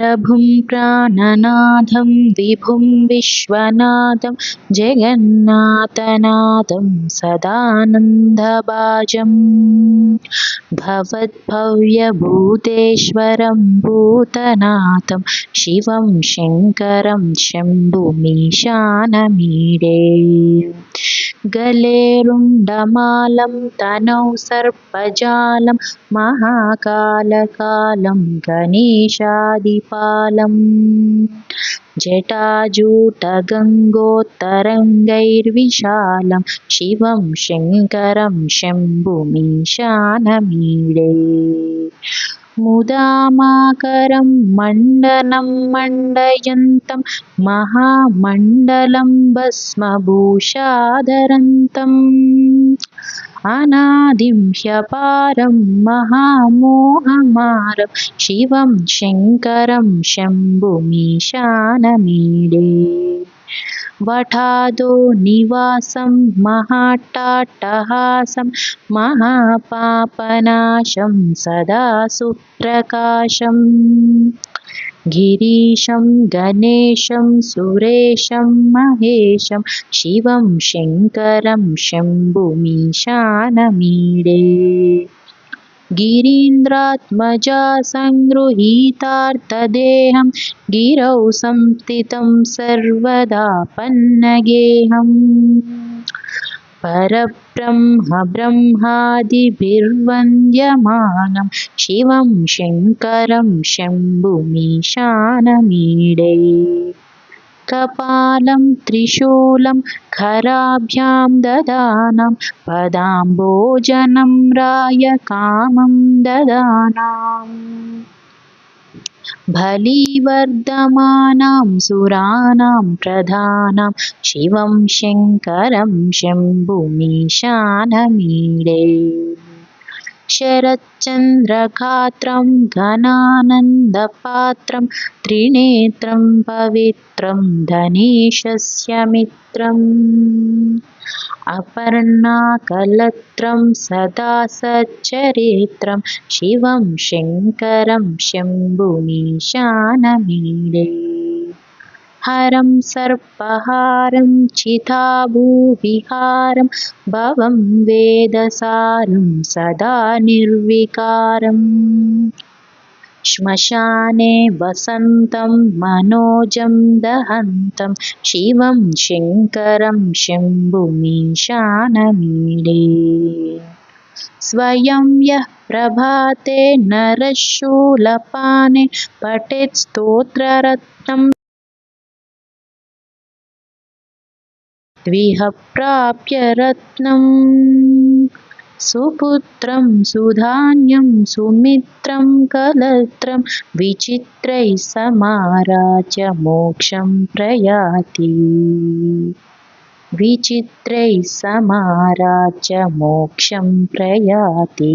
प्रभुं प्राणनाथं विभुं विश्वनाथं जगन्नाथनाथं सदानन्दभाजम्। भवद्भव्यभूतेश्वरं भूतनाथं शिवं शङ्करं शम्भुमीशानमीडे गलेरुण्डमालं तनौ सर्पजालं महाकालकालं गणेशादिपालम् जटाजूटगङ्गोत्तरङ्गैर्विशालं शिवं शङ्करं शम्भुमीशानमीडे मुदामाकरं मण्डनं मण्डयन्तं महामण्डलं भस्मभूषाधरन्तम् अनादिं ह्यपारं महामोहमारं शिवं शङ्करं शम्भुमीशानमीडे वठादो निवासं महाट्टाटहासं महापापनाशं सदा सुप्रकाशम् गिरीशं गणेशं सुरेशं महेशं शिवं शङ्करं शम्भुमीशानमीडे गिरीन्द्रात्मजा सङ्गृहीतार्थदेहं गिरौ संस्थितं सर्वदा पन्नगेहम्। परब्रह्म ब्रह्मादिभिर्वन्द्यमानं शिवं शङ्करं शम्भुमीशानमीडे कपालं त्रिशूलं खराभ्यां ददानं पदाम्बोजनं रायकामं ददानाम् बलिवर्धमानां सुराणां प्रधानां शिवं शङ्करं शम्भुमीशानमीडे शरच्चन्द्रगात्रं घनानन्दपात्रं त्रिनेत्रं पवित्रं धनेशस्य मित्रम्। अपर्णाकलत्रं सदा सच्चरित्रं शिवं शङ्करं शम्भुमीशानमीडे हरं सर्पहारं चिताभूविहारं भवं वेदसारं सदा निर्विकारम्। श्मशाने वसन्तं मनोजं दहन्तं शिवं शङ्करं शम्भुमीशानमीडे स्वयं यः प्रभाते नरः शूलपाने पठेत् स्तोत्ररत्नं द्विह प्राप्य रत्नम्। सुपुत्रं सुधान्यं सुमित्रं कलत्रं विचित्रैः समाराज्य मोक्षं प्रयाति। विचित्रैः समाराज्य मोक्षं प्रयाति